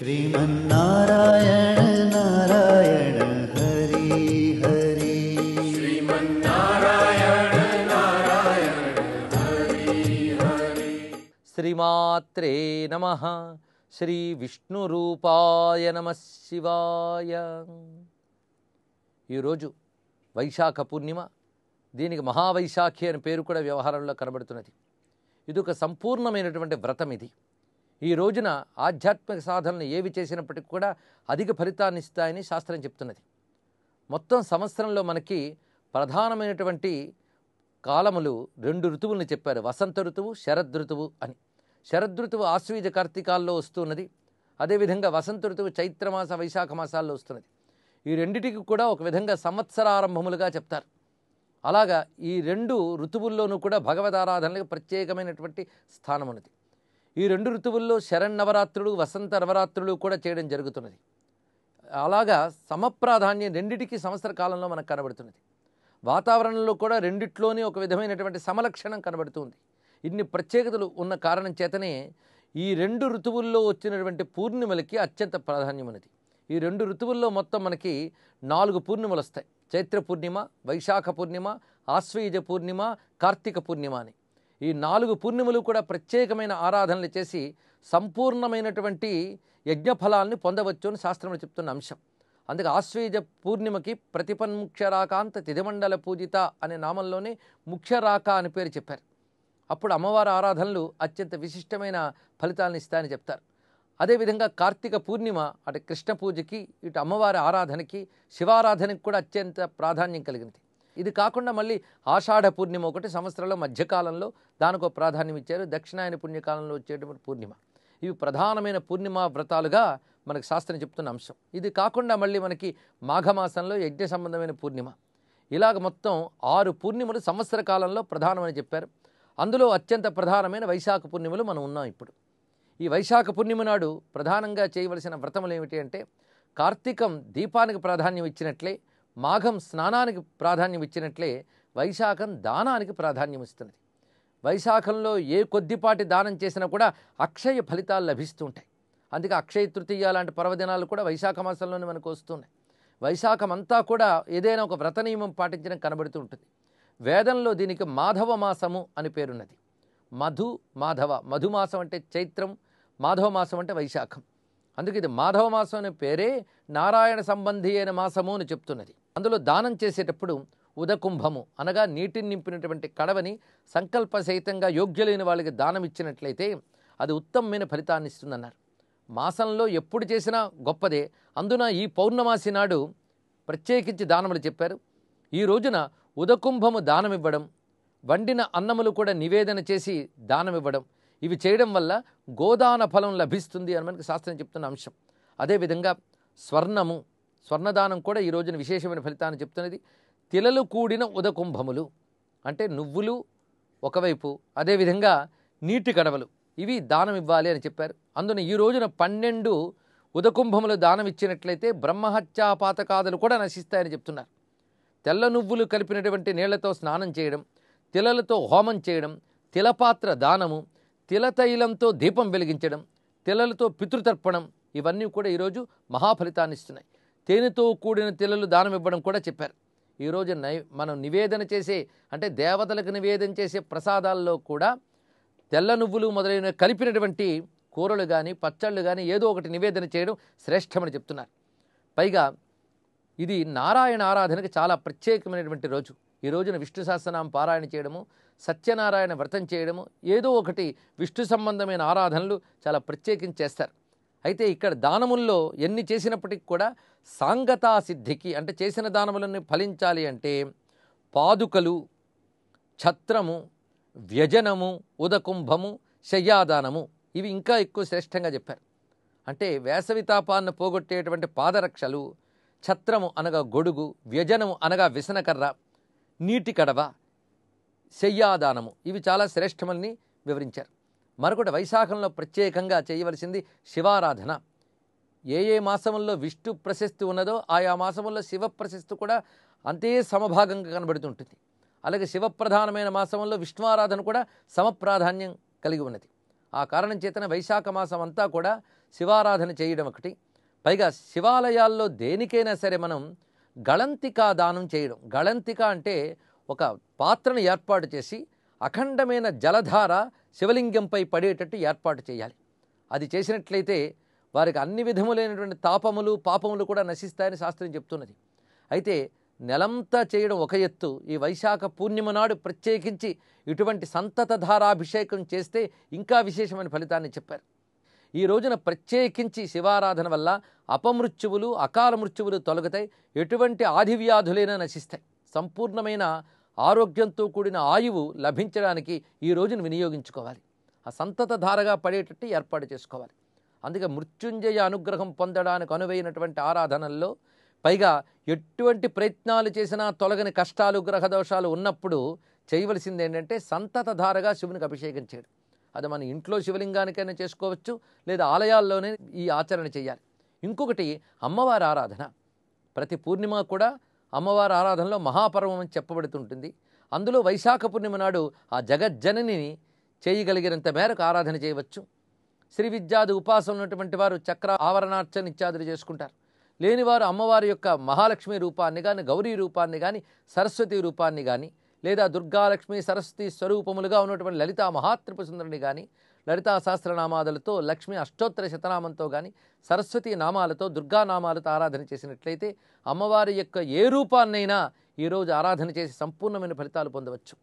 श्रीमन्नारायण नारायण हरि हरि శ్రీమాత్రే నమ శ్రీ విష్ణురూపాయ నమ శివాయ ఈరోజు వైశాఖ పూర్ణిమ దీనికి మహావైశాఖి అని పేరు కూడా వ్యవహారంలో కనబడుతున్నది ఇది ఒక సంపూర్ణమైనటువంటి వ్రతం ఇది ఈ రోజున ఆధ్యాత్మిక సాధనలు ఏవి చేసినప్పటికీ కూడా అధిక ఫలితాన్ని ఇస్తాయని శాస్త్రం చెప్తున్నది. మొత్తం సంవత్సరంలో మనకి ప్రధానమైనటువంటి కాలములు రెండు ఋతువుల్ని చెప్పారు. వసంత ఋతువు శరద్ ఋతువు అని. శరద్ ఋతువు ఆశ్వీజ కార్తీకాల్లో వస్తున్నది. అదేవిధంగా వసంత ఋతువు చైత్రమాస వైశాఖ మాసాల్లో వస్తున్నది. ఈ రెండిటికి కూడా ఒక విధంగా సంవత్సరారంభములుగా చెప్తారు. అలాగా ఈ రెండు ఋతువుల్లోనూ కూడా భగవద్ ఆరాధనలకు ప్రత్యేకమైనటువంటి స్థానం ఉన్నది ఈ రెండు ఋతువుల్లో శరన్నవరాత్రులు వసంత నవరాత్రులు కూడా చేయడం జరుగుతున్నది. అలాగా సమప్రాధాన్యం రెండిటికి సంవత్సర కాలంలో మనకు కనబడుతున్నది. వాతావరణంలో కూడా రెండిట్లోనే ఒక విధమైనటువంటి సమలక్షణం కనబడుతుంది. ఇన్ని ప్రత్యేకతలు ఉన్న కారణం చేతనే ఈ రెండు ఋతువుల్లో వచ్చినటువంటి పూర్ణిమలకి అత్యంత ప్రాధాన్యమైనది ఈ రెండు ఋతువుల్లో మొత్తం మనకి నాలుగు పూర్ణిమలు వస్తాయి చైత్ర పూర్ణిమ వైశాఖ పూర్ణిమ ఆశ్వయుజ పూర్ణిమ కార్తీక పూర్ణిమ అని. ఈ నాలుగు పూర్ణిమలు కూడా ప్రత్యేకమైన ఆరాధనలు చేసి సంపూర్ణమైనటువంటి యజ్ఞఫలాల్ని పొందవచ్చు అని శాస్త్రంలో చెప్తున్న అంశం. అందుకే ఆశ్వేజ పూర్ణిమకి ప్రతిపన్ముఖ్యరాకాంత తిదిమండల పూజిత అనే నామంలోనే ముఖ్యరాక అని పేరు చెప్పారు. అప్పుడు అమ్మవారి ఆరాధనలు అత్యంత విశిష్టమైన ఫలితాలను ఇస్తాయని చెప్తారు. అదేవిధంగా కార్తీక పూర్ణిమ అటు కృష్ణ పూజకి ఇటు అమ్మవారి ఆరాధనకి శివారాధనకి కూడా అత్యంత ప్రాధాన్యం కలిగింది ఇది కాకుండా మళ్ళీ ఆషాఢ పూర్ణిమ ఒకటి సంవత్సరంలో మధ్యకాలంలో దానికి ఒక ప్రాధాన్యం ఇచ్చారు. దక్షిణాయన పుణ్యకాలంలో వచ్చేటువంటి పూర్ణిమ. ఇవి ప్రధానమైన పూర్ణిమ వ్రతాలుగా మనకు శాస్త్రం చెప్తున్న అంశం. ఇది కాకుండా మళ్ళీ మనకి మాఘమాసంలో యజ్ఞ సంబంధమైన పూర్ణిమ. ఇలాగ మొత్తం ఆరు పూర్ణిమలు సంవత్సర కాలంలో ప్రధానమని చెప్పారు. అందులో అత్యంత ప్రధానమైన వైశాఖ పూర్ణిమలు మనం ఉన్నాం ఇప్పుడు. ఈ వైశాఖ పూర్ణిమ నాడు ప్రధానంగా చేయవలసిన వ్రతములు ఏమిటి అంటే కార్తీకం దీపానికి ప్రాధాన్యం ఇచ్చినట్లే మాఘం స్నానానికి ప్రాధాన్యం ఇచ్చినట్లే వైశాఖం దానానికి ప్రాధాన్యం ఇస్తున్నది. వైశాఖంలో ఏ కొద్దిపాటి దానం చేసినా కూడా అక్షయ ఫలితాలు లభిస్తుంటాయి. అందుకే అక్షయ తృతీయ లాంటి పర్వదినాలు కూడా వైశాఖ మాసంలోనే మనకు వస్తున్నాయి. వైశాఖం అంతా కూడా ఏదైనా ఒక వ్రత నియమం పాటించడం కనబడుతూ ఉంటుంది. వేదంలో దీనికి మాధవ మాసము అని పేరున్నది. మధు మాధవ. మధుమాసం అంటే చైత్రం మాధవ మాసం అంటే వైశాఖం. అందుకే ఇది మాధవ మాసం అనే పేరే నారాయణ సంబంధి అయిన మాసము అని చెప్తున్నది. అందులో దానం చేసేటప్పుడు ఉదకుంభము అనగా నీటిని నింపినటువంటి కడవని సంకల్ప సహితంగా యోగ్యులైన వాళ్ళకి దానం ఇచ్చినట్లయితే అది ఉత్తమమైన ఫలితాన్ని ఇస్తుందన్నారు. మాసంలో ఎప్పుడు చేసినా గొప్పదే. అందున ఈ పౌర్ణమాసి నాడు ప్రత్యేకించి దానములు చెప్పారు. ఈ రోజున ఉదకుంభము దానమివ్వడం వండిన అన్నములు కూడా నివేదన చేసి దానమివ్వడం ఇవి చేయడం వల్ల గోదాన ఫలం లభిస్తుంది అని మనకి శాస్త్రం చెప్తున్న అంశం. అదేవిధంగా స్వర్ణము స్వర్ణదానం కూడా ఈ రోజున విశేషమైన ఫలితాన్ని చెప్తున్నది. తిలలు కూడిన ఉదకుంభములు అంటే నువ్వులు ఒకవైపు అదేవిధంగా నీటి కడవలు ఇవి దానం ఇవ్వాలి అని చెప్పారు. అందున ఈ రోజున పన్నెండు ఉదకుంభములు దానం ఇచ్చినట్లయితే బ్రహ్మహత్యా పాతకాదులు కూడా నశిస్తాయని చెప్తున్నారు. తెల్ల నువ్వులు కలిపినటువంటి నీళ్ళతో స్నానం చేయడం తిలలతో హోమం చేయడం తిలపాత్ర దానము తిలతైలంతో దీపం వెలిగించడం తిలలతో పితృతర్పణం ఇవన్నీ కూడా ఈరోజు మహాఫలితాన్ని ఇస్తున్నాయి. తేనెతో కూడిన తిలలు దానం ఇవ్వడం కూడా చెప్పారు. ఈరోజు నై మనం నివేదన చేసే అంటే దేవతలకు నివేదన చేసే ప్రసాదాల్లో కూడా తెల్ల నువ్వులు మొదలైన కలిపినటువంటి కూరలు కానీ పచ్చళ్ళు కానీ ఏదో ఒకటి నివేదన చేయడం శ్రేష్టమని చెప్తున్నారు. పైగా ఇది నారాయణ ఆరాధనకి చాలా ప్రత్యేకమైనటువంటి రోజు. ఈ రోజున విష్ణు సహస్రనామం పారాయణ చేయడము సత్యనారాయణ వ్రతం చేయడము ఏదో ఒకటి విష్ణు సంబంధమైన ఆరాధనలు చాలా ప్రత్యేకించి చేస్తారు అయితే ఇక్కడ దానముల్లో ఎన్ని చేసినప్పటికీ కూడా సాంగతా సిద్ధికి అంటే చేసిన దానములన్నీ ఫలించాలి అంటే పాదుకలు ఛత్రము వ్యజనము ఉదకుంభము శయ్యాదానము ఇవి ఇంకా ఎక్కువ శ్రేష్టంగా చెప్పారు. అంటే వేసవి తాపాన్ని పోగొట్టేటువంటి పాదరక్షలు ఛత్రము అనగా గొడుగు వ్యజనము అనగా విసనకర్ర నీటి కడవ శయ్యాదానము ఇవి చాలా శ్రేష్టమని వివరించారు. మరొకటి వైశాఖంలో ప్రత్యేకంగా చేయవలసింది శివారాధన. ఏ ఏ మాసంలో విష్ణు ప్రశస్తి ఉన్నదో ఆయా మాసంలో శివ ప్రశస్తి కూడా అంతే సమభాగంగా కనబడుతుంటుంది. అలాగే శివప్రధానమైన మాసంలో విష్ణువారాధన కూడా సమప్రాధాన్యం కలిగి ఉన్నది. ఆ కారణం చేతన వైశాఖ మాసం అంతా కూడా శివారాధన చేయడం ఒకటి. పైగా శివాలయాల్లో దేనికైనా సరే మనం గళంతికా దానం చేయడం. గళంతిక అంటే ఒక పాత్రను ఏర్పాటు చేసి అఖండమైన జలధార శివలింగంపై పడేటట్టు ఏర్పాటు చేయాలి. అది చేసినట్లయితే వారికి అన్ని విధములైనటువంటి తాపములు పాపములు కూడా నశిస్తాయని శాస్త్రం చెప్తున్నది. అయితే నెలంతా చేయడం ఒక ఎత్తు. ఈ వైశాఖ పూర్ణిమ నాడు ప్రత్యేకించి ఇటువంటి సంతతధారాభిషేకం చేస్తే ఇంకా విశేషమైన ఫలితాన్ని చెప్పారు. ఈ రోజున ప్రత్యేకించి శివారాధన వల్ల అపమృత్యువులు అకాల మృత్యువులు తొలగుతాయి. ఎటువంటి ఆదివ్యాధులైనా నశిస్తాయి. సంపూర్ణమైన ఆరోగ్యంతో కూడిన ఆయువు లభించడానికి ఈ రోజును వినియోగించుకోవాలి. ఆ సంతత ధారగా పడేటట్టు ఏర్పాటు చేసుకోవాలి. అందుకే మృత్యుంజయ అనుగ్రహం పొందడానికి అనువైనటువంటి ఆరాధనల్లో పైగా ఎటువంటి ప్రయత్నాలు చేసినా తొలగని కష్టాలు గ్రహ దోషాలు ఉన్నప్పుడు చేయవలసింది ఏంటంటే సంతత ధారగా శివునికి అభిషేకం చేయడం. అది మన ఇంట్లో శివలింగానికైనా చేసుకోవచ్చు లేదా ఆలయాల్లోనే ఈ ఆచరణ చేయాలి. ఇంకొకటి అమ్మవారి ఆరాధన. ప్రతి పూర్ణిమ కూడా అమ్మవారి ఆరాధనలో మహాపర్వం అని చెప్పబడుతుంటుంది. అందులో వైశాఖ పూర్ణిమ నాడు ఆ జగజ్జననిని చేయగలిగినంత మేరకు ఆరాధన చేయవచ్చు. శ్రీ విద్యాది ఉపాసన ఉన్నటువంటి వారు చక్ర ఆవరణార్చన ఇత్యాదులు చేసుకుంటారు. లేనివారు అమ్మవారి యొక్క మహాలక్ష్మి రూపాన్ని కానీ గౌరీ రూపాన్ని కానీ సరస్వతి రూపాన్ని కానీ లేదా దుర్గాలక్ష్మి సరస్వతి స్వరూపములుగా ఉన్నటువంటి లలితా మహాత్రిపుసుందరిని కానీ లలితా సహస్రనామాదులతో లక్ష్మి అష్టోత్తర శతనామంతో కానీ సరస్వతి నామాలతో దుర్గా నామాలతో ఆరాధన చేసినట్లయితే అమ్మవారి యొక్క ఏ రూపాన్నైనా ఈరోజు ఆరాధన చేసి సంపూర్ణమైన ఫలితాలు పొందవచ్చు.